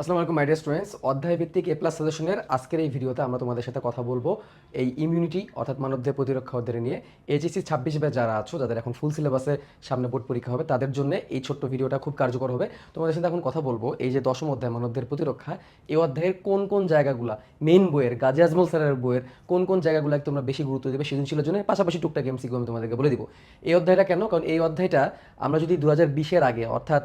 আসসালামু আলাইকুম my dear students অধ্যায় ভিত্তিক এ প্লাস সাজেশনের আজকের এই ভিডিওতে আমরা তোমাদের সাথে কথা বলব এই ইমিউনিটি অর্থাৎ মানবদের প্রতিরক্ষা অধ্যায় নিয়ে। এইচএসসি ছাব্বিশ ব্যাচ যারা আছো, যাদের এখন ফুল সিলেবাসে সামনে বোর্ড পরীক্ষা হবে, তাদের জন্য এই ছোট্ট ভিডিওটা খুব কার্যকর হবে। তোমাদের সাথে এখন কথা বলব এই যে দশম অধ্যায় মানবদের প্রতিরক্ষা, এই অধ্যায়ের কোন কোন জায়গাগুলো মেইন বইয়ের, গাজী আজমল স্যারের বইয়ের, কোন কোন জায়গাগুলোকে তোমরা বেশি গুরুত্ব দেবে সৃজনশীলের জন্য, পাশাপাশি টুকটাক এমসিকিউ আমি তোমাদেরকে বলে দিব। এই অধ্যায়টা কেন? কারণ এই অধ্যায়টা আমরা যদি দু হাজার বিশের আগে, অর্থাৎ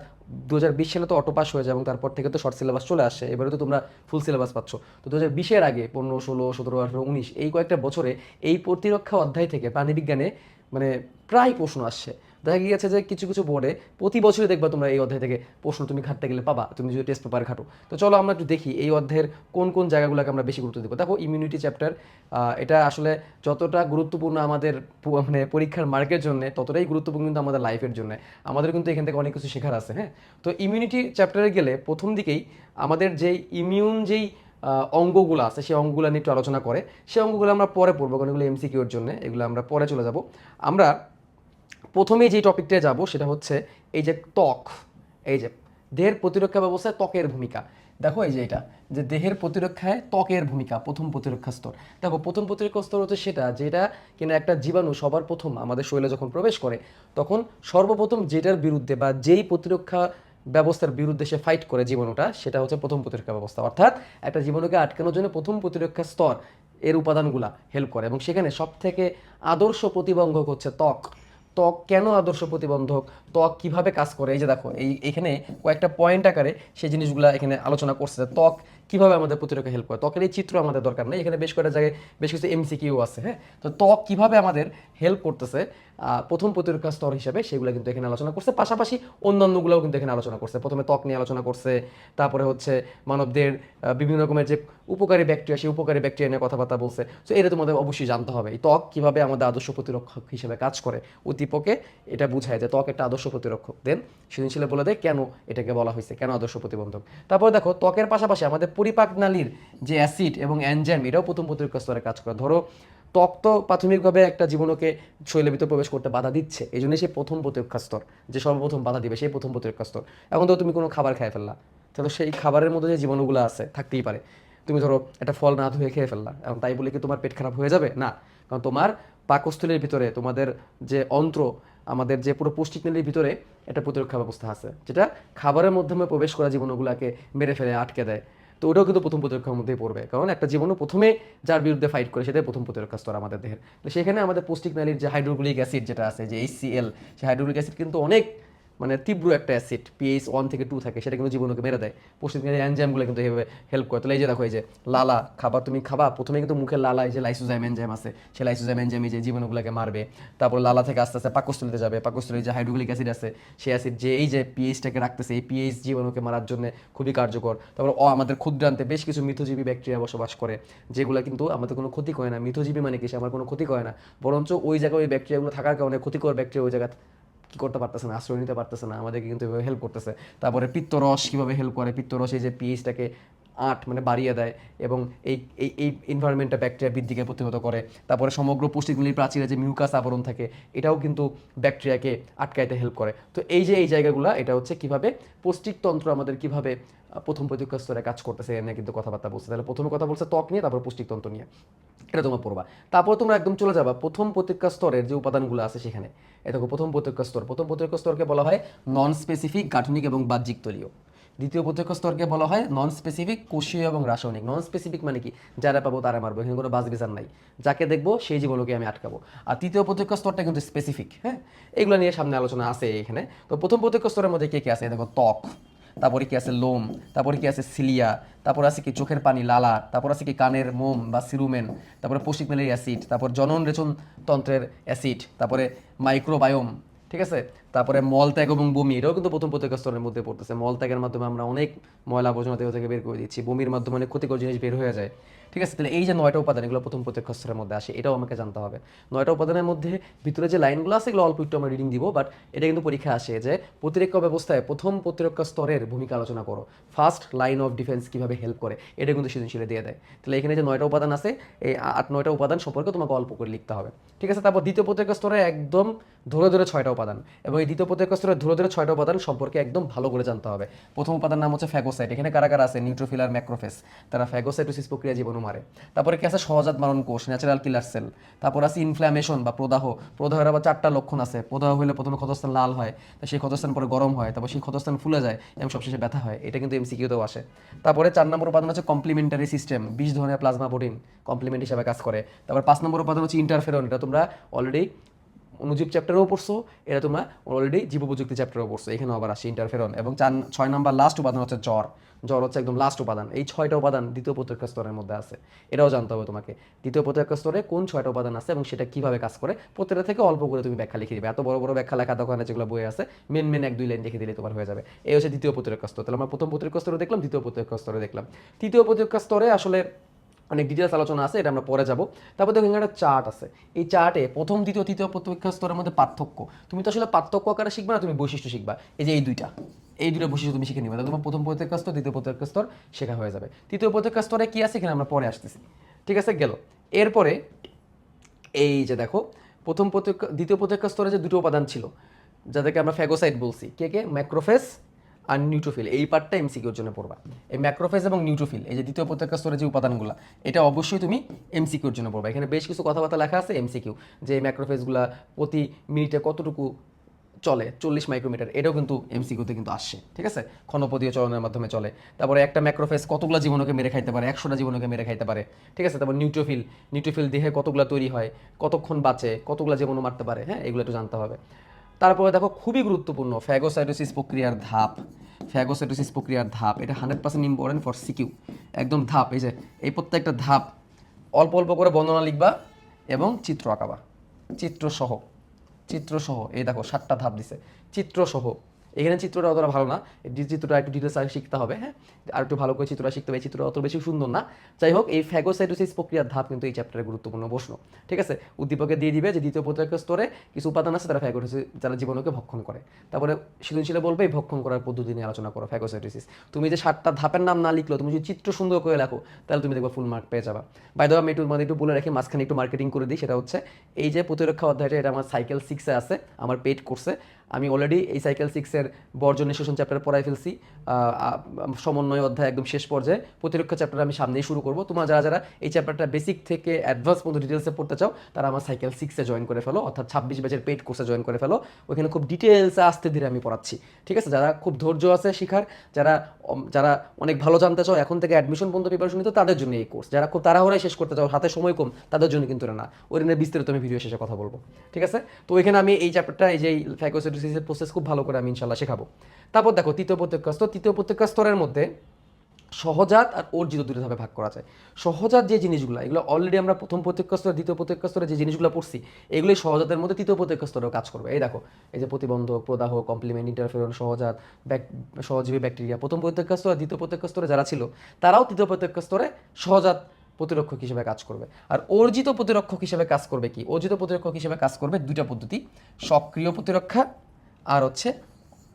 দু হাজার বিশ সালে তো অটো পাস হয়ে যায় এবং তারপর থেকে তো শর্ট সিলেবাস চলে আসে। এবারে তো তোমরা ফুল সিলেবাস পাচ্ছ। তো দু হাজার বিশের আগে, পনেরো, ষোলো, সতেরো, আঠেরো, উনিশ, এই কয়েকটা বছরে এই প্রতিরক্ষা অধ্যায় থেকে প্রাণীবিজ্ঞানে মানে প্রায় প্রশ্ন আসছে। দেখা গিয়েছে যে কিছু কিছু বোর্ডে প্রতি বছরই দেখবা তোমরা এই অধ্যায় থেকে প্রশ্ন তুমি খাটতে গেলে পাবা, তুমি যদি টেস্ট পেপার খাটো। তো চলো আমরা একটু দেখি এই অধ্যায়ের কোন কোন জায়গাগুলোকে আমরা বেশি গুরুত্ব দেবো। দেখো ইমিউনিটি চ্যাপ্টার এটা আসলে যতটা গুরুত্বপূর্ণ আমাদের মানে পরীক্ষার মার্কের জন্য, ততটাই গুরুত্বপূর্ণ কিন্তু আমাদের লাইফের জন্য। আমাদের কিন্তু এখান থেকে অনেক কিছু শেখার আছে হ্যাঁ? তো ইমিউনিটি চ্যাপ্টারে গেলে প্রথম দিকেই আমাদের যেই ইমিউন যেই অঙ্গগুলো আছে, সেই অঙ্গগুলো নিয়ে একটু আলোচনা করে। সেই অঙ্গগুলো আমরা পরে পড়ব, কারণ এগুলো এমসিকিউর জন্য, এগুলো আমরা পরে চলে যাব। আমরা প্রথমেই যে টপিকটা যাব সেটা হচ্ছে এই যে ত্বক, এই যে দেহের প্রতিরক্ষা ব্যবস্থায় ত্বকের ভূমিকা। দেখো এই যে এটা, যে দেহের প্রতিরক্ষায় ত্বকের ভূমিকা, প্রথম প্রতিরক্ষা স্তর। দেখো প্রথম প্রতিরক্ষা স্তর হচ্ছে সেটা, যেটা কিনা একটা জীবাণু সবার প্রথম আমাদের শরীরে যখন প্রবেশ করে, তখন সর্বপ্রথম যেটার বিরুদ্ধে বা যেই প্রতিরক্ষা ব্যবস্থার বিরুদ্ধে সে ফাইট করে জীবাণুটা, সেটা হচ্ছে প্রথম প্রতিরক্ষা ব্যবস্থা। অর্থাৎ একটা জীবাণুকে আটকানোর জন্য প্রথম প্রতিরক্ষা স্তর এর উপাদানগুলা হেল্প করে এবং সেখানে সব থেকে আদর্শ প্রতিবন্ধক হচ্ছে ত্বক। ত্বক কেন আদর্শ প্রতিবন্ধক? ত্বক কীভাবে কাজ করে? এই যে দেখো, এই এখানে কয়েকটা পয়েন্ট আকারে সেই জিনিসগুলো এখানে আলোচনা করছে ত্বক কীভাবে আমাদের প্রতিরক্ষা হেল্প করে? ত্বকের এই চিত্র আমাদের দরকার নেই। এখানে বেশ কয়েকটা জায়গায় বেশ কিছু এমসিকিউ আছে হ্যাঁ? তো ত্বক কীভাবে আমাদের হেল্প করতেছে প্রথম প্রতিরক্ষা স্তর হিসেবে সেগুলো কিন্তু এখানে আলোচনা করছে। পাশাপাশি অন্যান্যগুলোও কিন্তু এখানে আলোচনা করছে। প্রথমে ত্বক নিয়ে আলোচনা করছে, তারপরে হচ্ছে মানবদের বিভিন্ন রকমের যে উপকারী ব্যাকটেরিয়া সেই উপকারী ব্যাকটেরিয়া নিয়ে কথাবার্তা বলছে। তো এটা তোমাদের অবশ্যই জানতে হবে। এই ত্বক কীভাবে আমাদের আদর্শ প্রতিরক্ষক হিসেবে কাজ করে? উদ্দীপকে এটা বুঝায় যে ত্বক একটা আদর্শ প্রতিরক্ষক দেন। সৃজনশীলে বলে দেয়, কেন এটাকে বলা হয়েছে? কেন আদর্শ প্রতিবন্ধক? তারপরে দেখো, ত্বকের পাশাপাশি আমাদের পরিপাক নালীর যে অ্যাসিড এবং অ্যানজাইম এটাও প্রথম প্রতিরক্ষা স্তরে কাজ করে। ধরো ত্বক তো প্রাথমিকভাবে একটা জীবনকে ভিতর প্রবেশ করতে বাধা দিচ্ছে এই জন্যই সেই প্রথম প্রতিরক্ষা স্তর, যে সর্বপ্রথম বাধা দিবে, সেই প্রথম প্রতিরক্ষা স্তর। এখন তো তুমি কোনো খাবার খেয়ে ফেললা, তাহলে সেই খাবারের মধ্যে যে জীবাণুগুলো আছে, থাকতেই পারে। তুমি ধরো, একটা ফল না ধুয়ে খেয়ে ফেললা এবং তাই বলে কি তোমার পেট খারাপ হয়ে যাবে? না, কারণ তোমার পাকস্থলীর ভিতরে, তোমাদের যে অন্ত্র, আমাদের যে পুরো পুষ্টিক নালীর ভিতরে একটা প্রতিরক্ষা ব্যবস্থা আছে, যেটা খাবারের মাধ্যমে প্রবেশ করা জীবাণুগুলোকে মেরে ফেলে, আটকে দেয়। তো ওটাও কিন্তু প্রথম প্রতিরক্ষার মধ্যেই পড়বে। কারণ একটা জীবনও প্রথমে যার বিরুদ্ধে ফাইট করে, সেটাই প্রথম প্রতিরক্ষা স্তর আমাদের দেহের। তো সেখানে আমাদের পোস্টিক নালীর যে হাইড্রোক্লিক অ্যাসিড যেটা আছে, যে এইচসিএল সেই হাইড্রোক্লিক অ্যাসিড কিন্তু অনেক মানে তীব্র একটা অ্যাসিড পিএইচ ওয়ান থেকে টু থাকে, সেটা কিন্তু জীবনকে মেরে দেয়। নালীর এনজাইমগুলো কিন্তু এইভাবে হেল্প করে। তাহলে এই যে দেখো, এই যে লালা, খাবার তুমি খাবা, প্রথমে কিন্তু মুখে লালা, এই যে লাইসোজাইম এনজাইম আছে, সেই লাইসোজাইম এনজাইম যে জীবাণুগুলোকে মারবে। তারপর লালা থেকে আস্তে আস্তে পাকস্থলীতে যাবে, পাকস্থলীর যে হাইড্রোক্লিক অ্যাসিড আছে, সেই অ্যাসিড যে এই যে পিএইচটাকে রাখতেছে, এই পিএইচ জীবাণুকে মারার জন্য খুবই কার্যকর। তারপর ও আমাদের ক্ষুদ্রান্তে বেশ কিছু মিথজীবী ব্যাকটেরিয়া বসবাস করে, যেগুলো কিন্তু আমাদের কোনো ক্ষতি করে না। মিথজীবী মানে কি? সে আমার কোনো ক্ষতি করে না। বরঞ্চ ওই জায়গায় ওই ব্যাকটেরিয়াগুলো থাকার কারণে ক্ষতিকর ব্যাকটেরিয়া ওই জায়গা কি করতে পারতেছে না, আশ্রয় নিতে পারতেছে না, আমাদেরকে কিন্তু হেল্প করতেছে। তারপরে পিত্তরস কীভাবে হেল্প করে? পিত্তরস এই যে পিএইচটাকে আট মানে বাড়িয়ে দেয় এবং এই এই এই এনভায়রনমেন্টটা ব্যাকটেরিয়া বৃদ্ধিকে প্রতিহত করে। তারপরে সমগ্র পুষ্টিগুলির প্রাচীরে যে মিউকাস আবরণ থাকে, এটাও কিন্তু ব্যাকটেরিয়াকে আটকাইতে হেল্প করে। তো এই যে, এই জায়গাগুলো, এটা হচ্ছে কীভাবে পুষ্টিকতন্ত্র আমাদের কীভাবে প্রথম প্রতিরক্ষা স্তরে কাজ করতেছে, এ নিয়ে কিন্তু কথাবার্তা বলছে। তাহলে প্রথমে কথা বলছে ত্বক নিয়ে, তারপর পুষ্টিকতন্ত্র নিয়ে। এটা তোমরা পড়বা। তারপর তোমরা একদম চলে যাবা প্রথম প্রতিরক্ষা স্তরের যে উপাদানগুলো আছে সেখানে। এ দেখো প্রথম প্রতিরক্ষা স্তর। প্রথম প্রতিরক্ষা স্তরকে বলা হয় নন স্পেসিফিক গাঠনিক এবং বাহ্যিক তলীয়। দ্বিতীয় প্রত্যক্ষ স্তরকে বলা হয় নন স্পেসিফিক কোষীয় এবং রাসায়নিক। নন স্পেসিফিক মানে কি? যারা পাবো তারা মারবো, এখানে কোনো বাজ বিচার নাই। যাকে দেখব, সেই জীবনকে আমি আটকাবো। আর তৃতীয় প্রত্যক্ষ স্তরটা কিন্তু স্পেসিফিক হ্যাঁ? এগুলো নিয়ে সামনে আলোচনা আছে এখানে। তো প্রথম প্রত্যক্ষ স্তরের মধ্যে কে কে আছে? দেখো, ত্বক, তারপরে কি আছে লোম, তারপরে কি আছে সিলিয়া তারপর আছে কি চোখের পানি লালা, তারপর আছে কি কানের মোম বা সিরুমেন তারপরে পৌষ্টিকনালীর অ্যাসিড তারপর জনন রেচন তন্ত্রের অ্যাসিড তারপরে মাইক্রোবায়োম ঠিক আছে? তারপরে মলত্যাগ এবং বমি, এটাও কিন্তু প্রথম প্রত্যেক স্তরের মধ্যে পড়তেছে। মলত্যাগের মাধ্যমে আমরা অনেক ময়লা আবর্জনা থেকে বের করে দিচ্ছি। বমির মাধ্যমে অনেক ক্ষতিকর জিনিস বের হয়ে যায়। ঠিক আছে? তাহলে এই যে নয়টা উপাদান, এগুলো প্রথম প্রত্যেক স্তরের মধ্যে আসে, এটাও আমাকে জানতে হবে। নয়টা উপাদানের মধ্যে ভিতরে যে লাইনগুলো আছে, এগুলো অল্প একটু আমরা রিডিং দিব বাট এটা কিন্তু পরীক্ষা আসে যে প্রতিরক্ষা ব্যবস্থায় প্রথম প্রতিরক্ষা স্তরের ভূমিকা আলোচনা করো। ফার্স্ট লাইন অফ ডিফেন্স কীভাবে হেল্প করে, এটা কিন্তু সৃজনশীলে দিয়ে দেয়। তাহলে এখানে যে নয়টা উপাদান আছে, এই আট নয়টা উপাদান সম্পর্কে তোমাকে অল্প করে লিখতে হবে। ঠিক আছে? তারপর দ্বিতীয় প্রতিরক্ষা স্তরে একদম ধরে ধরে ছয়টা উপাদান। এবং এই দ্বিতীয় প্রত্যেক স্তরের ধরে ধরে ছয়টা উপাদান সম্পর্কে একদম ভালো করে জানতে হবে। প্রথম উপাদান নাম হচ্ছে ফ্যাগোসাইট এখানে কারা কারা আছে? নিউট্রোফিলার ম্যাক্রোফেস তারা ফ্যাগোসাইটোসিস প্রক্রিয়া জীবাণু মারে। তারপরে কি আছে? সহজাত মারণ কোষ ন্যাচারাল কিলার সেল তারপর আছে ইনফ্ল্যামেশন বা প্রদাহ। প্রদাহের আবার চারটা লক্ষণ আছে। প্রদাহ হলে প্রথমে ক্ষতস্থান লাল হয়, তো সেই ক্ষতস্থান পরে গরম হয়, তারপর সেই ক্ষতস্থান ফুলে যায়, এবং সবশেষে ব্যথা হয়। এটা কিন্তু এমসিকিউতেও আসে। তারপরে চার নম্বর উপাদান হচ্ছে কমপ্লিমেন্টারি সিস্টেম বিশ ধরনের প্লাজমা প্রোটিন কমপ্লিমেন্ট হিসাবে কাজ করে। তারপর পাঁচ নম্বর উপাদান হচ্ছে ইন্টারফেরন এটা তোমরা অলরেডি অনুজীব চ্যাপ্টারেও পড়ছো, এটা তোমরা অলরেডি জীব প্রযুক্তি চ্যাপ্টারেও পড়ছো। এখানেও আবার আসে ইন্টারফেরন এবং চার, ছয় নম্বর লাস্ট উপাদান হচ্ছে জ্বর। জ্বর হচ্ছে একদম লাস্ট উপাদান। এই ছয়টা উপাদান দ্বিতীয় প্রত্যক্ষ স্তরের মধ্যে আছে। এটাও জানতে হবে তোমাকে। দ্বিতীয় প্রত্যক্ষ স্তরে কোন ছয়টা উপাদান আছে এবং সেটা কীভাবে কাজ করে? প্রত্যেকটা থেকে অল্প করে তুমি ব্যাখ্যা লিখে দিবে। এত বড় বড় ব্যাখ্যা লেখা দোকানে যেগুলো বই আছে মেন মেন এক দুই লাইন লিখে দিলে তোমার হয়ে যাবে। এই হচ্ছে দ্বিতীয় প্রত্যক্ষ স্তর। তাহলে আমরা প্রথম প্রত্যক্ষ স্তরে দেখলাম, দ্বিতীয় প্রত্যক্ষ স্তরে দেখলাম। তৃতীয় প্রত্যক্ষ স্তরে আসলে অনেক ডিটেলস আলোচনা আছে, এটা আমরা পরে যাব। তারপর দেখো একটা চার্ট আছে। এই চার্টে প্রথম, দ্বিতীয়, তৃতীয়, প্রত্যক্ষ স্তরের মধ্যে পার্থক্য। তুমি তো আসলে পার্থক্য আকারে শিখবে না, তুমি বৈশিষ্ট্য শিখবা। এই যে এই দুইটা, এই দুটো বৈশিষ্ট্য তুমি শিখে নিবে। তাহলে তোমার প্রথম প্রত্যক্ষ স্তর, দ্বিতীয় প্রত্যক্ষ স্তর শেখা হয়ে যাবে। তৃতীয় প্রত্যক্ষ স্তরে কি আছে? এখানে আমরা পরে আসতেছি। ঠিক আছে, গেল। এরপরে, এই যে দেখো, প্রথম প্রত্যক্ষ, দ্বিতীয় প্রত্যক্ষ স্তরে যে দুটো উপাদান ছিল, যাদেরকে আমরা ফ্যাগোসাইট বলছি, কে কে? ম্যাক্রোফেস আর নিউট্রোফিল এই পার্টটা এমসিকিউর জন্য পড়বা। এই ম্যাক্রোফেজ এবং নিউট্রোফিল এই যে দ্বিতীয় প্রত্যক্ষ স্তরে যে উপাদানগুলো, এটা অবশ্যই তুমি এমসিকিউর জন্য পড়বা। এখানে বেশ কিছু কথাবার্তা লেখা আছে এমসিকিউ যে এই ম্যাক্রোফেসগুলা প্রতি মিনিটে কতটুকু চলে? চল্লিশ মাইক্রোমিটার এটাও কিন্তু এমসিকিউতে কিন্তু আসছে ঠিক আছে? ক্ষণপদীয় চলনের মাধ্যমে চলে। তারপরে একটা ম্যাক্রোফেস কতগুলো জীবনকে মেরে খাইতে পারে? একশোটা জীবনকে মেরে খাইতে পারে, ঠিক আছে? তারপর নিউট্রোফিল নিউট্রোফিল দেহে কতগুলো তৈরি হয়? কতক্ষণ বাঁচে? কতগুলো জীবনও মারতে পারে? হ্যাঁ এগুলো একটু জানতে হবে। তারপরে দেখো খুবই গুরুত্বপূর্ণ ফ্যাগোসাইটোসিস প্রক্রিয়ার ধাপ। ফ্যাগোসাইটোসিস প্রক্রিয়ার ধাপ, এটা hundred percent important for SQ একদম ধাপ, এই যে, এই প্রত্যেকটা ধাপ অল্প অল্প করে বর্ণনা লিখবা এবং চিত্র আঁকাবা। চিত্রসহ চিত্রসহ, এই দেখো সাতটা ধাপ দিছে। চিত্রসহ এখানে চিত্রটা অতটা ভালো না। চিত্রটা একটু ডিটেলস আগে শিখতে হবে হ্যাঁ? আর একটু ভালো করে চিত্রটা শিখতে হবে। চিত্রটা অত বেশি সুন্দর না। যাই হোক, এই ফ্যাগোসাইটোসিস প্রক্রিয়ার ধাপ কিন্তু এই চ্যাপ্টারে গুরুত্বপূর্ণ প্রশ্ন, ঠিক আছে? উদ্দীপকে দিয়ে দিবে যে দ্বিতীয় প্রত্যক্ষ স্তরে কিছু উপাদান আছে তারা ফ্যাগোসাইটোসিস যারা জীবনকে ভক্ষণ করে। তারপরে সৃজনশীলে বলবে, এই ভক্ষণ করার পদ্ধতি নিয়ে আলোচনা করো ফ্যাগোসাইটোসিস তুমি যে সাতটা ধাপের নাম না লিখলো, তুমি যদি চিত্র সুন্দর করে লেখো, তাহলে তুমি দেখবে ফুল মার্ক পেয়ে যাবা। বাই দেওয়া আমি একটু মানে একটু বলে রাখি, মাঝখানে একটু মার্কেটিং করে দিই, সেটা হচ্ছে, এই যে প্রতিরক্ষা অধ্যায়টা, এটা আমার সাইকেল সিক্সে আছে, আমার পেড কোর্সে আমি অলরেডি এই সাইকেল সিক্সের বর্জন নিঃশোষণ চ্যাপ্টার পড়াই ফেলছি। সমন্বয় অধ্যায় একদম শেষ পর্যায়ে। প্রতিরক্ষা চ্যাপ্টার আমি সামনেই শুরু করব। তোমরা যারা যারা এই চ্যাপ্টারটা বেসিক থেকে অ্যাডভান্স পর্যন্ত ডিটেলসে পড়তে চাও, তারা আমার সাইকেল সিক্সে জয়েন করে ফেলো, অর্থাৎ ছাব্বিশ ব্যাচের পেড কোর্সে জয়েন করে ফেলো। ওইখানে খুব ডিটেলসে আস্তে ধীরে আমি পড়াচ্ছি। ঠিক আছে? যারা খুব ধৈর্য আছে শিখার, যারা যারা অনেক ভালো জানতে চাও, এখন থেকে অ্যাডমিশন পর্যন্ত প্রিপারেশন নিতে, তাদের জন্য এই কোর্স যারা খুব তাড়াহুড়ায় শেষ করতে চাও, হাতে সময় কম, তাদের জন্য কিন্তু না। ওই বিস্তারিত আমি ভিডিও শেষে কথা বলব। ঠিক আছে? তো এখানে আমি এই চ্যাপ্টারটা এই যে ফ্যাগোসাইটোসিসের প্রসেস খুব ভালো করে আমি ইনশাল্লাহ শেখাবো। তারপর দেখো, তৃতীয় প্রত্যক্ষ স্তর তৃতীয় প্রত্যক্ষ স্তরের মধ্যে সহজাত আর অর্জিত দুটো ধাপে ভাগ করা যায়। সহজাত যে জিনিসগুলো, এগুলো অলরেডি আমরা প্রথম প্রত্যক্ষ স্তরে দ্বিতীয় প্রত্যক্ষ স্তরে যে জিনিসগুলো পড়ছি, এগুলোই সহজাতের মধ্যে তৃতীয় প্রত্যক্ষ স্তরেও কাজ করবে। এই দেখো, এই যে প্রতিবন্ধক, প্রদাহ কমপ্লিমেন্ট ইন্টারফেরন সহজাত সহজীবী ব্যাকটেরিয়া প্রথম প্রত্যক্ষ স্তর দ্বিতীয় প্রত্যক্ষ স্তরে যারা ছিল, তারাও তৃতীয় প্রত্যক্ষ স্তরে সহজাত প্রতিরক্ষক হিসেবে কাজ করবে। আর অর্জিত প্রতিরক্ষক হিসেবে কাজ করবে কি? অর্জিত প্রতিরক্ষক হিসেবে কাজ করবে দুইটা পদ্ধতি, সক্রিয় প্রতিরক্ষা আর হচ্ছে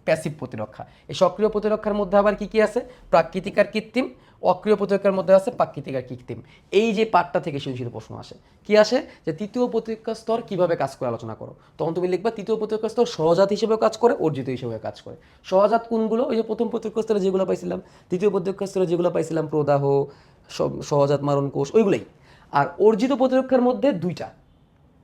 প্যাসিভ প্রতিরক্ষা। এই সক্রিয় প্রতিরক্ষার মধ্যে আবার কি কি আছে? প্রাকৃতিক আর কৃত্রিম। অক্রিয় প্রতিরক্ষার মধ্যে আছে প্রাকৃতিক আর কৃত্রিম। এই যে পার্টটা থেকে সৃজনশীল প্রশ্ন আসে, কি আসে? যে তৃতীয় প্রতিরক্ষা স্তর কীভাবে কাজ করে আলোচনা করো। তখন তুমি লিখবা, তৃতীয় প্রতিরক্ষা স্তর সহজাত হিসেবেও কাজ করে, অর্জিত হিসেবে কাজ করে। সহজাত কোনগুলো? ওই যে প্রথম প্রতিরক্ষা স্তরে যেগুলো পাইছিলাম, তৃতীয় প্রতিরক্ষা স্তরে যেগুলো পাইছিলাম, প্রদাহ সহজাত মারণ কোষ, ওইগুলোই। আর অর্জিত প্রতিরক্ষার মধ্যে দুইটা,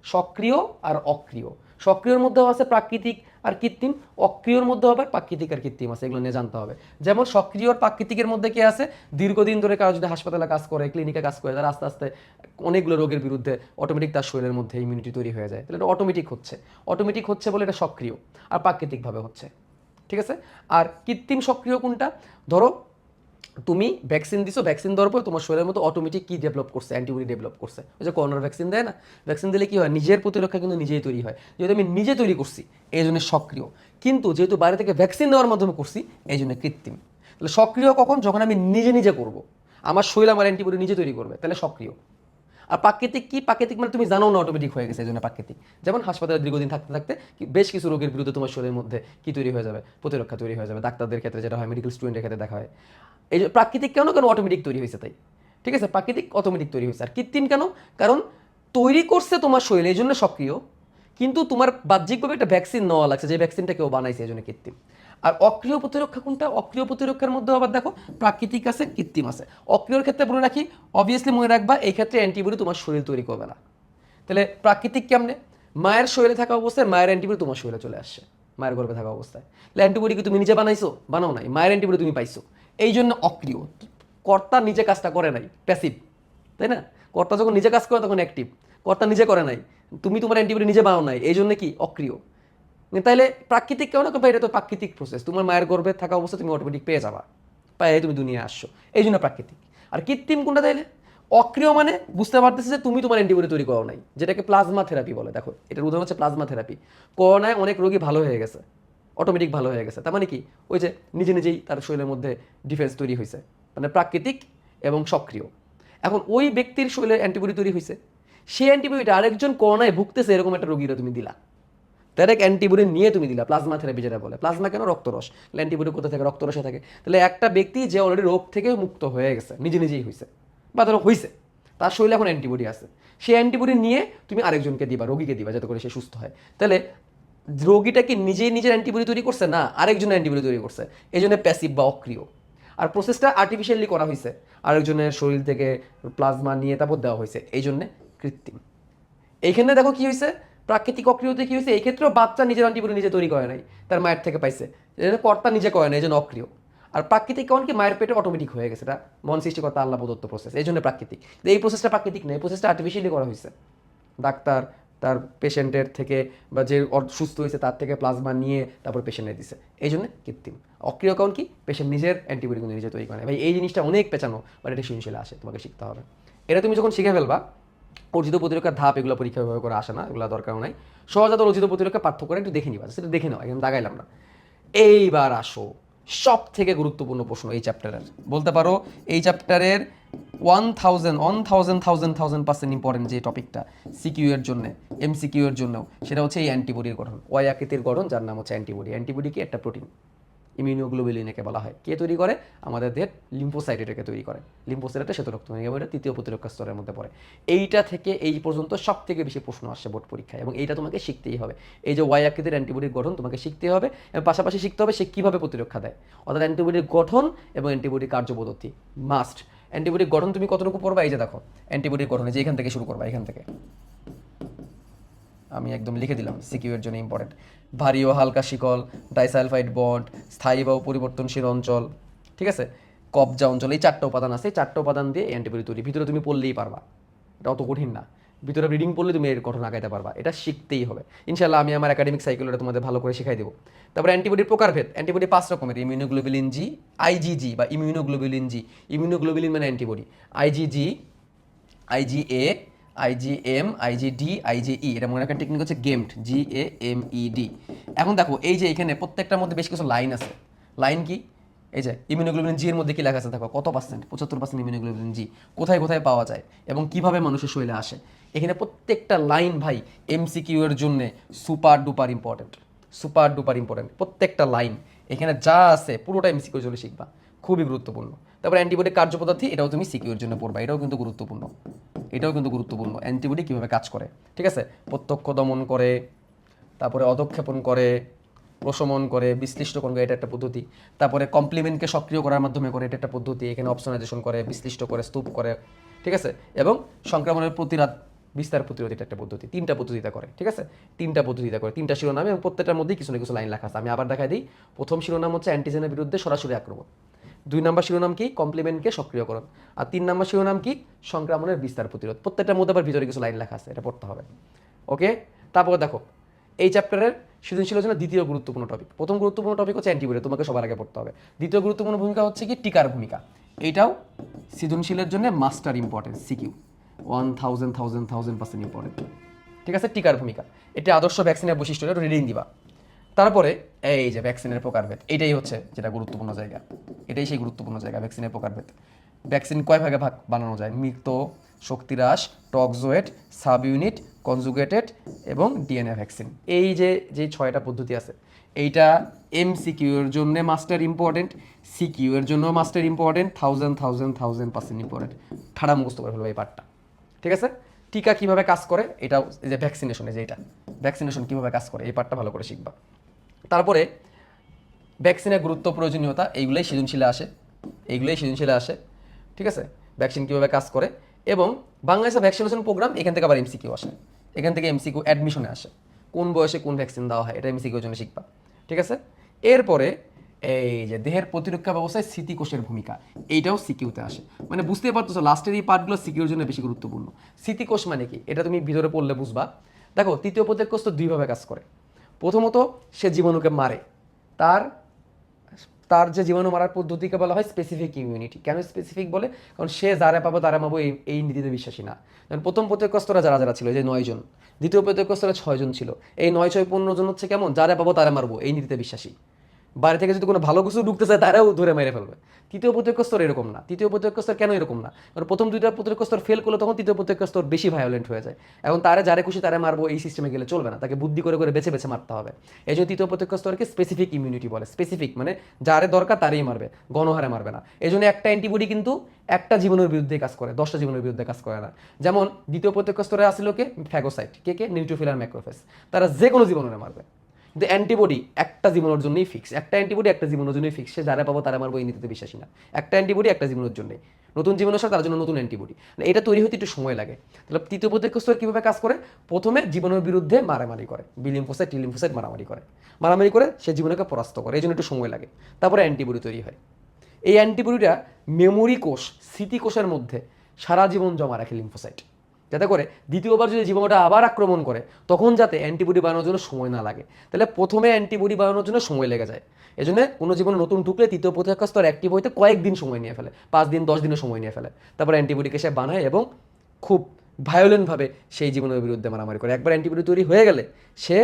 সক্রিয় আর অক্রিয়। সক্রিয়র মধ্যেও আছে প্রাকৃতিক আর কৃত্রিম, অক্রিয়র মধ্যেও আবার প্রাকৃতিক আর কৃত্রিম আছে, এগুলো নিয়ে জানতে হবে। যেমন সক্রিয় প্রাকৃতিকের মধ্যে কি আছে? দীর্ঘদিন ধরে কারও যদি হাসপাতালে কাজ করে ক্লিনিকে কাজ করে, তারা আস্তে আস্তে অনেকগুলো রোগের বিরুদ্ধে অটোমেটিক তার শরীরের মধ্যে ইমিউনিটি তৈরি হয়ে যায়। তাহলে এটা অটোমেটিক হচ্ছে। অটোমেটিক হচ্ছে বলে এটা সক্রিয় আর প্রাকৃতিকভাবে হচ্ছে। ঠিক আছে? আর কৃত্রিম সক্রিয় কোনটা? ধরো তুমি ভ্যাকসিন দিছো ভ্যাকসিন দেওয়ার পর তোমার শরীরের মতো অটোমেটিক কি ডেভেলপ করছে? অ্যান্টিবডি ডেভেলপ করছে। ওই যে করোনার ভ্যাকসিন দেয় না? ভ্যাকসিন দিলে কি হয়? নিজের প্রতিরক্ষা কিন্তু নিজেই তৈরি হয়। যেহেতু আমি নিজে তৈরি করছি, এই জন্য সক্রিয়। কিন্তু যেহেতু বাইরে থেকে ভ্যাকসিন দেওয়ার মাধ্যমে করছি, এই জন্য কৃত্রিম। তাহলে সক্রিয় কখন? যখন আমি নিজে নিজে করব। আমার শরীর আমার অ্যান্টিবডি নিজে তৈরি করবে, তাহলে সক্রিয়। আর প্রাকৃতিক কি? প্রাকৃতিক মানে তুমি জানো না অটোমেটিক হয়ে গেছে, এই জন্য প্রাকৃতিক। যেমন হাসপাতালে দীর্ঘদিন থাকতে থাকতে বেশ কিছু রোগের বিরুদ্ধে তোমার শরীরের মধ্যে কি তৈরি হয়ে যাবে? প্রতিরক্ষা তৈরি হয়ে যাবে। ডাক্তারদের ক্ষেত্রে যেটা হয় মেডিকেল স্টুডেন্টের ক্ষেত্রে দেখা হয়। এই যে প্রাকৃতিক কেন? কেন অটোমেটিক তৈরি হয়েছে তাই। ঠিক আছে? প্রাকৃতিক অটোমেটিক তৈরি হয়েছে। আর কৃত্রিম কেন? কারণ তৈরি করছে তোমার শরীর, এই জন্য সক্রিয়। কিন্তু তোমার বাহ্যিকভাবে একটা ভ্যাকসিন নেওয়া লাগছে, যে ভ্যাকসিনটা কেউ বানাইছে এই জন্য কৃত্রিম। আর অক্রিয় প্রতিরক্ষা কোনটা? অক্রিয় প্রতিরক্ষার মধ্যে আবার দেখো, প্রাকৃতিক আছে, কৃত্রিম আছে। অক্রিয়র ক্ষেত্রে বলে রাখি অবভিয়াসলি মনে রাখবা, এই ক্ষেত্রে অ্যান্টিবডি তোমার শরীর তৈরি করবে না। তাহলে প্রাকৃতিক কেমনে? মায়ের শরীরে থাকা অবস্থায় মায়ের অ্যান্টিবডি তোমার শরীরে চলে আসছে, মায়ের গর্ভে থাকা অবস্থায়। তাহলে অ্যান্টিবডি কি তুমি নিজে বানাইছো? বানাও নাই। মায়ের অ্যান্টিবডি তুমি পাইছো। এই জন্য অক্রিয়। কর্তা নিজে কাজটা করে নাই প্যাসিভ তাই না? কর্তা যখন নিজে কাজ করে তখন অ্যাক্টিভ কর্তা নিজে করে নাই। তুমি তোমার অ্যান্টিবডি নিজে বানাও নাই এই জন্য কি? অক্রিয়। তাহলে প্রাকৃতিক কেউ না, এটা তো প্রাকৃতিক প্রসেস তোমার মায়ের গর্ভে থাকা অবস্থা তুমি অটোমেটিক পেয়ে যাবা। পায়ে তুমি দুনিয়া আসছো। এই জন্য প্রাকৃতিক। আর কৃত্রিম কোনটা তাইলে? অক্রিয় মানে বুঝতে পারতেছে যে তুমি তোমার অ্যান্টিবডি তৈরি করো নাই, যেটাকে প্লাজমা থেরাপি বলে। দেখো, এটার উদাহরণ হচ্ছে প্লাজমা থেরাপি করোনায় অনেক রোগী ভালো হয়ে গেছে। অটোমেটিক ভালো হয়ে গেছে। তার মানে কি? ওই যে নিজে নিজেই তার শরীরের মধ্যে ডিফেন্স তৈরি হয়েছে। মানে প্রাকৃতিক এবং সক্রিয়। এখন ওই ব্যক্তির শরীরে অ্যান্টিবডি তৈরি হয়েছে। সেই অ্যান্টিবডিটা আরেকজন করোনায় ভুগতেছে, এরকম একটা রোগীরা তুমি দিলা। ডাইরেক্ট অ্যান্টিবডি নিয়ে তুমি দিলা প্লাজমা থেরাপি যেটা বলে। প্লাজমা কেন? রক্তরস। অ্যান্টিবডি কোথা থেকে? রক্তরসে থাকে। তাহলে একটা ব্যক্তি যে অলরেডি রোগ থেকে মুক্ত হয়ে গেছে, নিজে নিজেই হয়েছে, বা ধরো হয়েছে, তার শরীরে এখন অ্যান্টিবডি আছে। সেই অ্যান্টিবডি নিয়ে তুমি আরেকজনকে দিবা, রোগীকে দিবা, যাতে করে সে সুস্থ হয়। তাহলে রোগীটা কি নিজেই নিজের অ্যান্টিবডি তৈরি করছে না, আরেকজনের অ্যান্টিবডি তৈরি করছে। এই জন্য প্যাসিভ বা অক্রিয়। আর প্রসেসটা আর্টিফিশিয়ালি করা হয়েছে আরেকজনের শরীর থেকে প্লাজমা নিয়ে তারপর দেওয়া হয়েছে এই জন্যে কৃত্রিম। এইখানে দেখো কি হয়েছে প্রাকৃতিক অক্রিয়তে কি হয়েছে এই ক্ষেত্রেও বাচ্চা নিজের অ্যান্টিবডি নিজে তৈরি করে নাই। তার মায়ের থেকে পাইছে। জন্য কর্তা নিজে করে না এই জন্য অক্রিয়। আর প্রাকৃতিক কেমন কি মায়ের পেটে অটোমেটিক হয়ে গেছে এটা। মন সৃষ্টিকর্তা আল্লাহ প্রদত্ত প্রসেস এই জন্য প্রাকৃতিক। এই প্রসেসটা প্রাকৃতিক নয়, এই প্রসেসটা আর্টিফিশিয়ালি করা হয়েছে ডাক্তার তার পেশেন্টের থেকে বা যে সুস্থ হয়েছে তার থেকে প্লাজমা নিয়ে তারপর পেশেন্টে দিছে। এই জন্য কৃত্রিম। অক্রিয় কারণ কি? পেশেন্ট নিজের অ্যান্টিবডি কিন্তু নিজে তৈরি করে ভাই, এই জিনিসটা অনেক পেঁচানো বাট এটা সৃজনশীলে আসে, তোমাকে শিখতে হবে। এটা তুমি যখন শিখে ফেলবা, অর্জিত প্রতিরক্ষার ধাপ এগুলো পরীক্ষা করে আসে না, এগুলো দরকার নাই। সহজাত অর্জিত প্রতিরক্ষা পার্থক্য একটু দেখে নিবা সেটা দেখে নাও, একদম দাগাইলাম না। এইবার আসো। সব থেকে গুরুত্বপূর্ণ প্রশ্ন এই চ্যাপ্টারের বলতে পারো, এই চ্যাপ্টারের one thousand one thousand thousand thousand percent important যে টপিকটা সিকিউ এর জন্য এমসিকিউ এর জন্য সেটা হচ্ছে এই অ্যান্টিবডির গঠন ওয়াই আকৃতির গঠন, যার নাম হচ্ছে অ্যান্টিবডি অ্যান্টিবডি কি একটা প্রোটিন ইমিউনোগ্লোবিলিন একে বলা হয়। কে তৈরি করে? আমাদের এটাকে তৈরি করে। রক্ত এটা তৃতীয় প্রতিরক্ষা স্তরের মধ্যে পড়ে। এইটা থেকে এই পর্যন্ত সব থেকে বেশি প্রশ্ন আসছে বোর্ড পরীক্ষায় এবং এইটা তোমাকে শিখতেই হবে। এই যে ওয়াই আকৃতির অ্যান্টিবডির গঠন তোমাকে শিখতে হবে এবং পাশাপাশি শিখতে হবে সে কীভাবে প্রতিরক্ষা দেয়। অর্থাৎ অ্যান্টিবডির গঠন এবং অ্যান্টিবডির কার্যপদ্ধতি মাস্ট অ্যান্টিবডির গঠন তুমি কতটুকু পড়বা? এই যে দেখো, অ্যান্টিবডির গঠন যে এখান থেকে শুরু করবা, এখান থেকে। আমি একদম লিখে দিলাম, সিকিউ এর জন্য ইম্পর্টেন্ট ভারী ও হালকা শিকল ডাইসালফাইড বন্ড স্থায়ী বা পরিবর্তনশীল অঞ্চল, ঠিক আছে? কবজা অঞ্চল, এই চারটা উপাদান আছে, এই চারটা উপাদান দিয়ে অ্যান্টিবডি তৈরি। ভিতরে তুমি পড়লেই পারবা। এটা অত কঠিন না। ভিতরে রিডিং পড়লে তুমি এর গঠন আগাইতে পারবা। এটা শিখতেই হবে। ইনশাল্লাহ আমি আমার একাডেমিক সাইকেলটা তোমাদের ভালো করে শিখাই দেবো। তারপর অ্যান্টিবডির প্রকারভেদ। অ্যান্টিবডি পাঁচ রকমের। ইমিউনোগ্লোবিলিন জি আইজিজি বা ইমিউনোগ্লোবিলিন জি ইমিউনোগ্লোবিলিন মানে antibody IgG IgA IgM IgD IgE এটা মনে রাখার টেকনিক হচ্ছে গেমড জি এ এম ই ডি এখন দেখো, এই যে এখানে প্রত্যেকটার মধ্যে বেশ কিছু লাইন আছে। লাইন কি? এই যে ইমিউনোগ্লোবিন জি এর মধ্যে কি লেখা আছে? দেখো, কত পার্সেন্ট পঁচাত্তর পার্সেন্ট ইমিউনোগ্লোবিন জি কোথায় কোথায় পাওয়া যায়? এবং কীভাবে মানুষের শরীরে আসে? এখানে প্রত্যেকটা লাইন ভাই এমসিকিউ এর জন্য super duper important super duper important প্রত্যেকটা লাইন। এখানে যা আছে, পুরোটা এমসিকিউ জন্য শিখবা। খুবই গুরুত্বপূর্ণ। তারপর অ্যান্টিবডির কার্যপদ্ধতি এটাও তুমি সিকিউর জন্য পড়বা, এটাও কিন্তু গুরুত্বপূর্ণ। এটাও কিন্তু গুরুত্বপূর্ণ। অ্যান্টিবডি কীভাবে কাজ করে, ঠিক আছে? প্রত্যক্ষ দমন করে, তারপরে অধক্ষেপণ করে, প্রশমন করে বিশ্লিষ্টকরণ করে, এটা একটা পদ্ধতি। তারপরে কমপ্লিমেন্টকে সক্রিয় করার মাধ্যমে করে, এটা একটা পদ্ধতি। এখানে অপশনাইজেশন করে, বিশ্লিষ্ট করে, স্তূপ করে, ঠিক আছে? এবং সংক্রমণের প্রতিরাধ বিস্তার প্রতিরোধ একটা পদ্ধতি। তিনটা পদ্ধতিতে করে, ঠিক আছে? তিনটা পদ্ধতিতে করে। তিনটা শিরোনামে এবং প্রত্যেকটার মধ্যেই কিছু না কিছু লাইন লেখা আছে। আমি আবার দেখাই দিই। প্রথম শিরোনাম হচ্ছে অ্যান্টিজেনের বিরুদ্ধে সরাসরি আক্রমণ। দুই নম্বর শিরোনাম কি? কমপ্লিমেন্টকে সক্রিয়করণ। আর তিন নম্বর শিরোনাম কি? সংক্রমণের বিস্তার প্রতিরোধ। প্রত্যেকটার মধ্যে আবার ভিতরে কিছু লাইন লেখা আছে। এটা পড়তে হবে। ওকে তারপর দেখো, এই চ্যাপ্টারের সৃজনশীলের জন্য দ্বিতীয় গুরুত্বপূর্ণ টপিক প্রথম গুরুত্বপূর্ণ টপিক হচ্ছে অ্যান্টিবডি তোমাকে সবার আগে পড়তে হবে। দ্বিতীয় গুরুত্বপূর্ণ ভূমিকা হচ্ছে কি? টিকার ভূমিকা। এইটাও সৃজনশীলের জন্য master importance SQ one thousand thousand thousand percent important ঠিক আছে? টিকার ভূমিকা। এটা আদর্শ ভ্যাকসিনের বৈশিষ্ট্য, এটা রিডিং দিবা। তারপরে, এই যে ভ্যাকসিনের প্রকারভেদ, এটাই হচ্ছে যেটা গুরুত্বপূর্ণ জায়গা। এটাই সেই গুরুত্বপূর্ণ জায়গা ভ্যাকসিনের প্রকারভেদ। ভ্যাকসিন কয় ভাগে ভাগ বানানো যায়? মৃত শক্তিরাস টক্সোয়েট সাব ইউনিট কনজুগেটেড এবং ডিএনএ ভ্যাকসিন এই যে যে ছয়টা পদ্ধতি আছে, এইটা এম এর জন্য মাস্টার ইম্পর্টেন্ট সিকিউ এর জন্য master important thousand thousand thousand percent important ঠাড়া মুখস্থ করে ফেলব এই পার্টটা ঠিক আছে? টিকা কীভাবে কাজ করে? এটা এই যে ভ্যাকসিনেশনে যে এটা। ভ্যাকসিনেশন কীভাবে কাজ করে? এই পার্টটা ভালো করে শিখবা। তারপরে ভ্যাকসিনের গুরুত্ব, প্রয়োজনীয়তা, এইগুলোই সৃজনশীলে আসে। এইগুলোই সৃজনশীলে আসে। ঠিক আছে? ভ্যাকসিন কীভাবে কাজ করে? এবং বাংলাদেশের ভ্যাকসিনেশন প্রোগ্রাম এখান থেকে আবার এমসিকিউ আসে। এখান থেকে এমসিকিউ অ্যাডমিশনে আসে। কোন বয়সে কোন ভ্যাকসিন দেওয়া হয়? এটা এমসিকিউর জন্য শিখবা। ঠিক আছে? এরপরে এই যে দেহের প্রতিরক্ষা ব্যবস্থায় স্মৃতিকোষের ভূমিকা, এইটাও সিকিউতে আসে। মানে বুঝতে পারতেছো লাস্টের এই পার্টগুলো সিকিউর জন্য বেশি গুরুত্বপূর্ণ। স্মৃতিকোষ মানে কি? এটা তুমি ভিতরে পড়লে বুঝবা। দেখো, তৃতীয় প্রতিরক্ষোষ তো দুইভাবে কাজ করে। প্রথমত, সে জীবাণুকে মারে। তার তার যে জীবাণু মারার পদ্ধতিকে বলা হয় স্পেসিফিক ইমিউনিটি কেন স্পেসিফিক বলে? কারণ সে যারা পাবো, তারা পাবো এই এই নীতিতে বিশ্বাসী না। যেমন প্রথম প্রত্যক্ষস্তরা যারা যারা ছিল যে নয় জন দ্বিতীয় প্রত্যক্ষস্তরা ছয় জন ছিল। এই নয়, ছয়, পনেরো জন হচ্ছে কেমন? যারা পাবো, তারা মারবো, এই নীতিতে বিশ্বাসী। বাইরে থেকে যদি কোনো ভালো কিছু ঢুকতে চায়, তারাও ধরে মেরে ফেলবে। তৃতীয় প্রত্যক্ষ স্তর এরকম না। তৃতীয় প্রত্যক্ষ স্তর কেন এরকম না? কারণ প্রথম দুইটা প্রত্যক্ষ স্তর ফেল করলে তখন তৃতীয় প্রত্যক্ষ স্তর বেশি ভায়োলেন্ট হয়ে যায়। এখন তারা যারে খুশি তারা মারবো, এই সিস্টেমে গেলে চলবে না। তাকে বুদ্ধি করে করে বেছে বেছে মারতে হবে। এই জন্য তৃতীয় প্রত্যক্ষ স্তরকে স্পেসিফিক ইমিউনিটি বলে। স্পেসিফিক মানে যারে দরকার তারই মারবে, গণহারে মারবে না। এই জন্য একটা অ্যান্টিবডি কিন্তু একটা জীবনের বিরুদ্ধে কাজ করে, দশটা জীবনের বিরুদ্ধে কাজ করে না। যেমন দ্বিতীয় প্রত্যক্ষস্তরে আসলে কে? ফ্যাগোসাইট। কে কে? নিউট্রোফিলার ম্যাক্রোফেস তারা যে কোনো জীবনে মারবে। কিন্তু অ্যান্টিবডি একটা জীবনের জন্যই ফিক্স একটা অ্যান্টিবডি একটা জীবনের জন্যই ফিক্স সে যারা পাবো তারা আমার বই নীতিতে বিশ্বাসী না। একটা অ্যান্টিবডি একটা জীবনের জন্যই নতুন জীবনের সাথে তার জন্য নতুন অ্যান্টিবডি এটা তৈরি হতে একটু সময় লাগে। তাহলে তৃতীয় প্রত্যক্ষস্তর কীভাবে কাজ করে? প্রথমে জীবনের বিরুদ্ধে মারামারি করে। বিলিম্ফোসাইট টিলিম্ফোসাইট মারামারি করে। মারামারি করে সে জীবনকে পরাস্ত করে। এই জন্য একটু সময় লাগে। তারপরে অ্যান্টিবডি তৈরি হয়। এই অ্যান্টিবডিটা মেমোরি কোষ, স্মৃতিকোষের মধ্যে সারা জীবন জমা রাখে লিম্ফোসাইট যাতে করে দ্বিতীয়বার যদি জীবাণুটা আবার আক্রমণ করে, তখন যাতে অ্যান্টিবডি বানানোর জন্য সময় না লাগে। তাহলে প্রথমে অ্যান্টিবডি বানানোর জন্য সময় লেগে যায়। এই জন্য কোনো জীবনে নতুন ঢুকলে তৃতীয় প্রতিরক্ষা স্তর অ্যাক্টিভ হইতে কয়েকদিন সময় নিয়ে ফেলে, পাঁচ দিন, দশ দিনের সময় নিয়ে ফেলে। তারপর অ্যান্টিবডিকে সে বানায় এবং খুব ভায়োলেন্টভাবে সেই জীবনের বিরুদ্ধে মারামারি করে। একবার অ্যান্টিবডি তৈরি হয়ে গেলে সে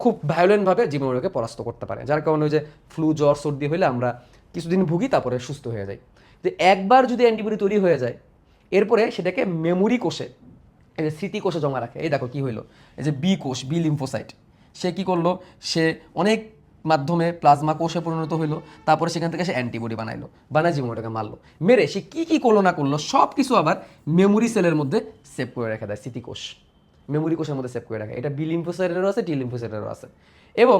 খুব ভায়োলেন্টভাবে জীবাণুকে পরাস্ত করতে পারে। যার কারণে ওই যে ফ্লু জ্বর, সর্দি হলে আমরা কিছুদিন ভুগি, তারপরে সুস্থ হয়ে যাই। যে একবার যদি অ্যান্টিবডি তৈরি হয়ে যায়, এরপরে সেটাকে মেমোরি কোষে এই যে স্মৃতি কোষে জমা রাখে। এই দেখো কি হইল? এই যে বি কোষ বি লিম্ফোসাইট সে কি করল? সে অনেক মাধ্যমে প্লাজমা কোষে পরিণত হইল, তারপরে সেখান থেকে সে অ্যান্টিবডি বানাইলো, বানায় জীবনটাকে মারলো। মেরে সে কি কি করল না করল সব কিছু আবার মেমোরি সেলের মধ্যে সেভ করে রেখে দেয়, স্মৃতি কোষ। মেমোরি কোষের মধ্যে সেভ করে রাখে। এটা বি লিম্ফোসাইটেরও আছে টি লিম্ফোসাইটেরও আছে। এবং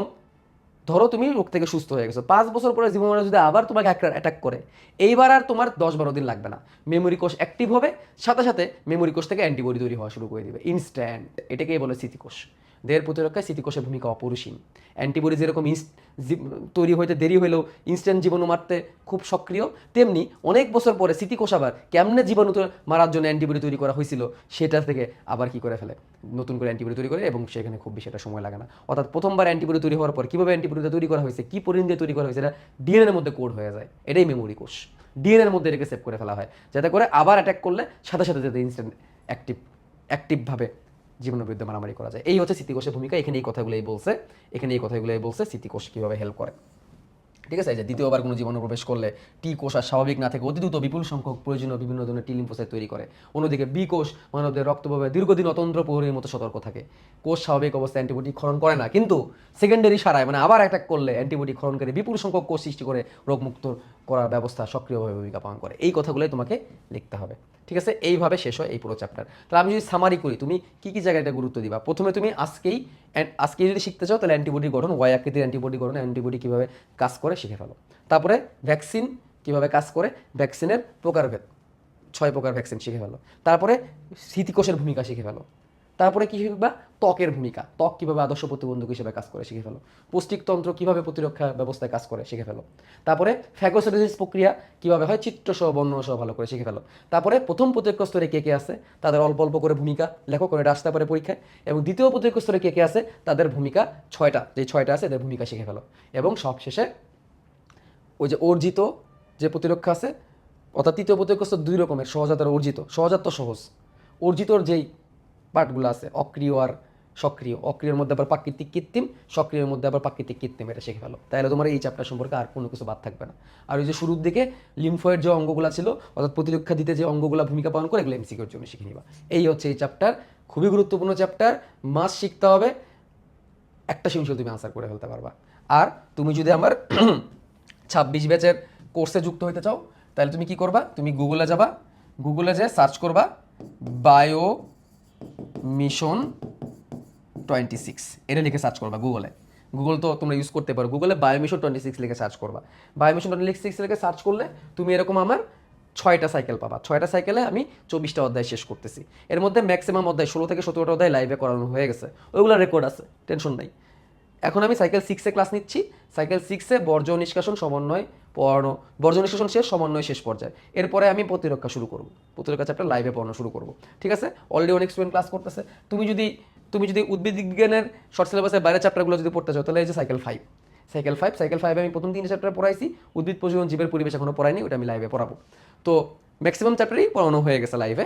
ধরো তুমি রোগ থেকে সুস্থ হয়ে গেছো, পাঁচ বছর পরে জীবনে যদি আবার তোমাকে একটা অ্যাটাক করে, এইবার আর তোমার দশ বারো দিন লাগবে না। মেমোরি কোষ অ্যাক্টিভ হবে, সাথে সাথে মেমোরি কোষ থেকে অ্যান্টিবডি তৈরি হওয়া শুরু করে দিবে ইনস্ট্যান্ট এটাকেই বলে স্মৃতিকোষ। দেহের প্রতিরক্ষায় স্মৃতিকোষের ভূমিকা অপরিসীম। অ্যান্টিবডি যেরকম তৈরি হইতে দেরি হলেও ইনস্ট্যান্ট জীবাণু মারতে খুব সক্রিয়, তেমনি অনেক বছর পরে স্মৃতিকোষ আবার কেমনে জীবাণু মারার জন্য অ্যান্টিবডি তৈরি করা হয়েছিল সেটা থেকে আবার কি করে ফেলে? নতুন করে অ্যান্টিবডি তৈরি করে এবং সেখানে খুব বেশি একটা সময় লাগে না। অর্থাৎ প্রথমবার অ্যান্টিবডি তৈরি হওয়ার পর কীভাবে অ্যান্টিবডিটা তৈরি করা হয়েছে, কী পরিণ দিয়ে তৈরি করা হয়েছে, এটা ডিএনএর মধ্যে কোড হয়ে যায়। এটাই মেমোরি কোষ। ডিএনএর মধ্যে এটাকে সেভ করে ফেলা হয়। যাতে করে আবার অ্যাটাক করলে সাথে সাথে যাতে ইনস্ট্যান্ট অ্যাক্টিভ অ্যাক্টিভভাবে জীবনের বিরুদ্ধে মারামারি করা যায়। এই হচ্ছে স্মৃতিকোষের ভূমিকা। এখানে এই কথাগুলোই বলছে। এখানে এই কথাগুলোই বলছে স্মৃতিকোষ কীভাবে হেল্প করে। ঠিক আছে? যে দ্বিতীয়বার কোনো জীবনে প্রবেশ করলে টি কোষ আর স্বাভাবিক না থেকে অতি দ্রুত বিপুল সংখ্যক প্রয়োজনীয় বিভিন্ন ধরনের টি লিম্ফোসাইট তৈরি করে। অন্যদিকে বি কোষ মানবদের রক্তভাবে দীর্ঘদিন অতন্ত্র প্রহরীর মতো সতর্ক থাকে। কোষ স্বাভাবিক অবস্থায় অ্যান্টিবডি ক্ষরণ করে না। কিন্তু সেকেন্ডারি সারায় মানে আবার অ্যাটাক করলে অ্যান্টিবডি ক্ষরণ করে বিপুল সংখ্যক কোষ সৃষ্টি করে রোগমুক্ত করার ব্যবস্থা সক্রিয়ভাবে ভূমিকা পালন করে। এই কথাগুলোই তোমাকে লিখতে হবে। ঠিক আছে? এইভাবে শেষ হয় এই পুরো চ্যাপ্টার তাহলে আমি যদি সামারি করি, তুমি কি কি জায়গায় এটা গুরুত্ব দিবা? প্রথমে তুমি আজকেই and আজকে যদি শিখতে চাও, তাহলে অ্যান্টিবডি গঠন ওয়াই আকৃতির অ্যান্টিবডি গঠন অ্যান্টিবডি কীভাবে কাজ করে শিখে ফেলো। তারপরে ভ্যাকসিন কীভাবে কাজ করে ভ্যাকসিনের প্রকারভেদ, ছয় প্রকার ভ্যাকসিন শিখে ফেলো। তারপরে স্মৃতিকোষের ভূমিকা শিখে ফেলো। তারপরে কি শিখবা? ত্বকের ভূমিকা। ত্বক কীভাবে আদর্শ প্রতিবন্ধক হিসেবে কাজ করে শিখে ফেলো। পুষ্টিকতন্ত্র কীভাবে প্রতিরক্ষা ব্যবস্থায় কাজ করে শিখে ফেলো। তারপরে ফ্যাগোসাইটোসিস প্রক্রিয়া কীভাবে হয়? চিত্রসহ বর্ণসহ ভালো করে শিখে ফেলো। তারপরে প্রথম প্রতিরক্ষা স্তরে কে কে আছে? তাদের অল্প অল্প করে ভূমিকা লেখো করে আসতে পারে পরীক্ষায়। এবং দ্বিতীয় প্রতিরক্ষা স্তরে কে কে আছে? তাদের ভূমিকা ছয়টা। যে ছয়টা আছে, এদের ভূমিকা শিখে ফেলো। এবং সবশেষে ওই যে অর্জিত যে প্রতিরক্ষা আছে, অর্থাৎ তৃতীয় প্রতিরক্ষা স্তর দুই রকমের, সহজাত অর্জিত। সহজাত সহজ। অর্জিতর যেই পার্টগুলো আছে। অক্রিয় আর সক্রিয়। অক্রিয়র মধ্যে আবার প্রাকৃতিক কৃত্রিম, সক্রিয়ের মধ্যে আবার প্রাকৃতিক কৃত্রিম, এটা শিখে ফেলো। তাহলে তোমার এই চ্যাপ্টার সম্পর্কে আর কোনো কিছু বাদ থাকবে না। আর ওই যে শুরুর দিকে লিম্ফয়ের যে অঙ্গগুলো ছিল, অর্থাৎ প্রতিরক্ষা দিতে যে অঙ্গগুলো ভূমিকা পালন করে, এগুলো এমসিকিউর জন্য শিখে নিবা। এই হচ্ছে এই চ্যাপ্টার খুবই গুরুত্বপূর্ণ চ্যাপ্টার মাস শিখতে হবে। একটা সিমশিল তুমি আনসার করে ফেলতে পারবা। আর তুমি যদি আমার ছাব্বিশ ব্যাচের কোর্সে যুক্ত হতে চাও, তাহলে তুমি কি করবা? তুমি গুগলে যাবা। গুগলে যে সার্চ করবা। বায়ো মিশন টোয়েন্টি সিক্স এটা লিখে সার্চ করবা গুগলে গুগল তো তোমরা ইউজ করতে পারো। গুগলে বায়োমিশন টোয়েন্টি সিক্স লিখে সার্চ করবা। বায়োমিশন টোয়েন্টি সিক্স লিখে সার্চ করলে তুমি এরকম আমার ছয়টা সাইকেল পাবা। ছয়টা সাইকেলে আমি চব্বিশটা অধ্যায় শেষ করতেছি। এর মধ্যে ম্যাক্সিমাম অধ্যায় ষোলো থেকে সতেরোটা অধ্যায় লাইভে করানো হয়ে গেছে। ওইগুলো রেকর্ড আছে। টেনশন নাই। এখন আমি সাইকেল সিক্সে ক্লাস নিচ্ছি। সাইকেল সিক্সে বর্জ্য নিষ্কাশন সমন্বয় পড়ানো বর্জ্য নিষ্কাশন শেষ, সমন্বয় শেষ পর্যায়ে। এরপরে আমি প্রতিরক্ষা শুরু করব। প্রতিরক্ষা চ্যাপ্টার লাইভে পড়ানো শুরু করব। ঠিক আছে? অলরেডি অনেক স্টুডেন্ট ক্লাস করতেছে। তুমি যদি তুমি যদি উদ্ভিদ বিজ্ঞানের শর্ট সিলেবাসের বাইরের চ্যাপ্টারগুলো যদি পড়তে চাও, তাহলে এই যে cycle five cycle five cycle ফাইভে আমি প্রথম তিনটে চ্যাপ্টার পড়াইছি। উদ্ভিদ, প্রজনন, জীবের পরিবেশ এখনও পড়াইনি, ওটা আমি লাইভে পড়াবো। তো ম্যাক্সিমাম চ্যাপ্টারই পড়ানো হয়ে গেছে লাইভে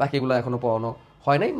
বাকিগুলো এখনও পড়ানো হয় নাই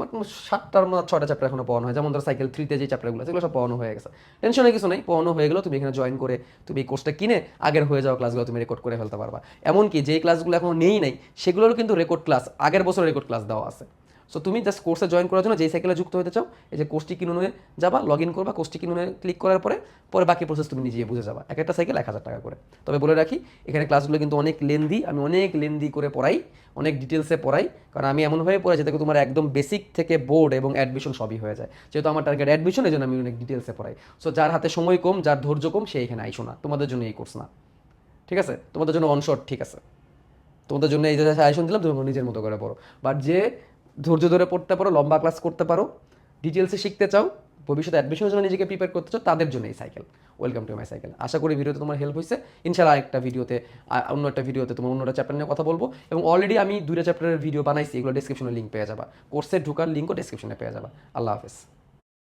সাতটার মতো ছটা চ্যাপ্টার এখনও পড়ানো হয়। যেমন ধরো সাইকেল থ্রিতে যে চ্যাপ্টারগুলো সেগুলো সব পড়ানো হয়ে গেছে। টেনশনে কিছু নেই পড়ানো হয়ে গেলো, তুমি এখানে জয়েন করে তুমি এই কোর্সটা কিনে আগের হয়ে যাওয়া ক্লাসগুলো তুমি রেকর্ড করে ফেলতে পারবা। এমনকি যেই ক্লাসগুলো এখনও নেই নাই, সেগুলোরও কিন্তু রেকর্ড ক্লাস আগের বছর রেকর্ড ক্লাস দেওয়া আছে। সো তুমি জাস্ট কোর্সে জয়েন করার জন্য যেই সাইকেলে যুক্ত হতে চাও, এই যে কোর্সটি কিনুনে যাবা লগ ইন করবা কোর্সটি কিনুনে ক্লিক করার পরে পরে বাকি প্রসেস তুমি নিজে বুঝে যাবা। এক একটা সাইকেল এক হাজার টাকা করে। তবে বলে রাখি, এখানে ক্লাসগুলো কিন্তু অনেক লেন্দি আমি অনেক লেন্দি করে পড়াই, অনেক ডিটেলসে পড়াই, কারণ আমি এমনভাবে পড়াই যাতে তোমার একদম বেসিক থেকে বোর্ড এবং অ্যাডমিশন সবই হয়ে যায়। যেহেতু আমার টার্গেট অ্যাডমিশন এই জন্য আমি অনেক ডিটেলসে পড়াই। সো যার হাতে সময় কম, যার ধৈর্য কম, সে এখানে আইসো না। তোমাদের জন্য এই কোর্স না। ঠিক আছে? তোমাদের জন্য অনশট ঠিক আছে। তোমাদের জন্য এই যে সাজেশন দিলাম, তুমি নিজের মতো করে পড়ো। বাট যে ধৈর্য ধরে পড়তে পারো, লম্বা ক্লাস করতে পারো। ডিটেলসে শিখতে চাও, ভবিষ্যতে অ্যাডমিশনের জন্য নিজেকে প্রিপেয়ার করতে চাও, তাদের জন্য এই cycle welcome to my cycle আশা করি ভিডিওতে তোমার হেল্প হয়েছে। ইনশাআল্লাহ একটা ভিডিওতে অন্য একটা ভিডিওতে তোমার অন্যটা চ্যাপ্টার নিয়ে কথা বলব। এবং অলরেডি আমি দুইটা চ্যাপ্টারের ভিডিও বানাইছি, এগুলো ডিসক্রিপশনে লিঙ্ক পেয়ে যাবা। কোর্সের ঢুকার লিঙ্কও ডিসক্রিপশনে পেয়ে যাবা। আল্লাহ হাফেজ।